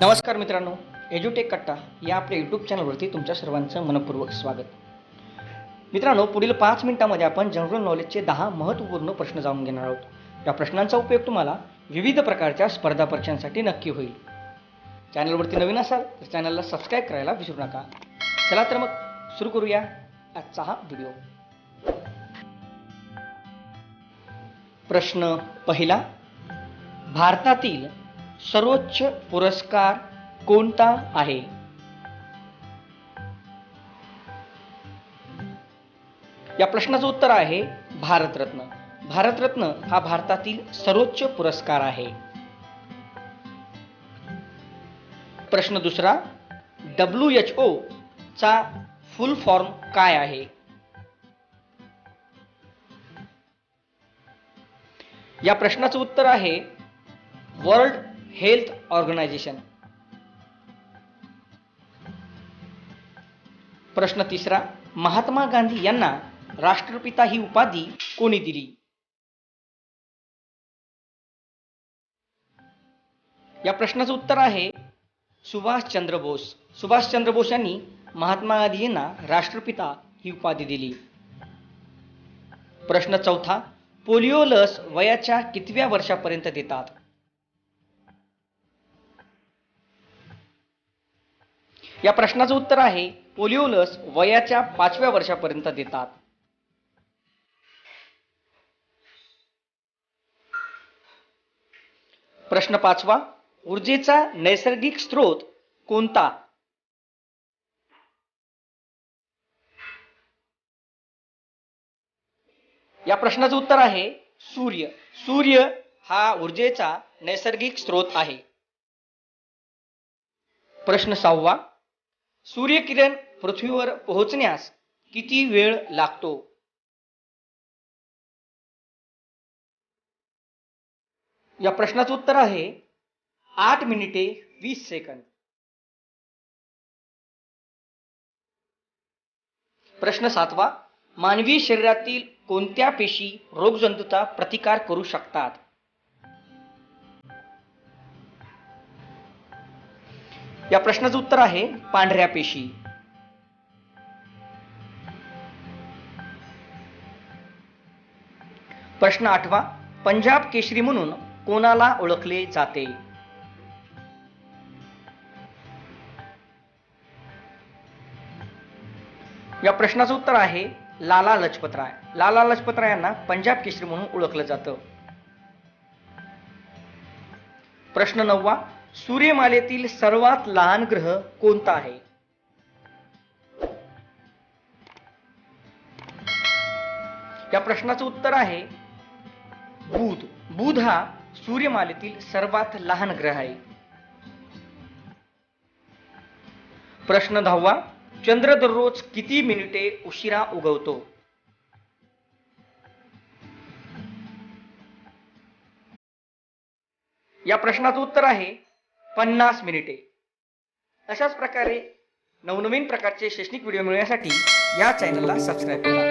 नमस्कार मित्रांनो एज्युटेक कट्टा या आपल्या यूट्यूब चॅनलवरती तुमच्या सर्वांचं मनपूर्वक स्वागत. मित्रांनो पुढील पाच मिनिटांमध्ये आपण जनरल नॉलेजचे दहा महत्त्वपूर्ण प्रश्न जाणून घेणार आहोत. या प्रश्नांचा उपयोग तुम्हाला विविध प्रकारच्या स्पर्धा परीक्षांसाठी नक्की होईल. चॅनलवरती नवीन असाल तर चॅनलला सबस्क्राईब करायला विसरू नका. चला तर मग सुरू करूया आजचा हा व्हिडिओ प्रश्न पहिला भारतातील सर्वोच्च पुरस्कार कोणता आहे? या प्रश्नाचं उत्तर आहे भारतरत्न. भारतरत्न हा भारतातील सर्वोच्च पुरस्कार आहे. प्रश्न दुसरा डब्ल्यू एच ओ चा फुल फॉर्म काय आहे? या प्रश्नाचं उत्तर आहे वर्ल्ड हेल्थ ऑर्गनायझेशन. प्रश्न तिसरा महात्मा गांधी यांना राष्ट्रपिता ही उपाधी कोणी दिली? या प्रश्नाचं उत्तर आहे सुभाषचंद्र बोस. सुभाषचंद्र बोस यांनी महात्मा गांधी यांना राष्ट्रपिता ही उपाधी दिली. प्रश्न चौथा पोलिओ लस वयाच्या कितव्या वर्षापर्यंत देतात? या प्रश्नाचं उत्तर आहे पोलिओ लस वयाच्या पाचव्या वर्षापर्यंत देतात. प्रश्न पाचवा ऊर्जेचा नैसर्गिक स्रोत कोणता? या प्रश्नाचं उत्तर आहे सूर्य. सूर्य हा ऊर्जेचा नैसर्गिक स्रोत आहे. प्रश्न सहावा सूर्यकिरण पृथ्वीवर पोहोचण्यास किती वेळ लागतो? या प्रश्नाचं उत्तर आहे आठ मिनिटे वीस सेकंद. प्रश्न सातवा मानवी शरीरातील कोणत्या पेशी रोगजंतूचा प्रतिकार करू शकतात? या प्रश्नाचं उत्तर आहे पांढऱ्या पेशी. प्रश्न आठवा पंजाब केशरी म्हणून कोणाला ओळखले जाते? या प्रश्नाचं उत्तर आहे लाला लजपतराय. लाला लजपतराय यांना पंजाब केशरी म्हणून ओळखलं जातं. प्रश्न नववा सूर्यमालेतील सर्वात लहान ग्रह कोणता आहे? या प्रश्नाचं उत्तर आहे बुध. बुध हा सूर्यमालेतील सर्वात लहान ग्रह आहे. प्रश्न दहावा चंद्र दररोज किती मिनिटे उशिरा उगवतो? या प्रश्नाचं उत्तर आहे पन्नास मिनिटे. अशाच प्रकारे नवनवीन प्रकारचे शैक्षणिक व्हिडिओ मिळण्यासाठी या चॅनलला सबस्क्राईब करा.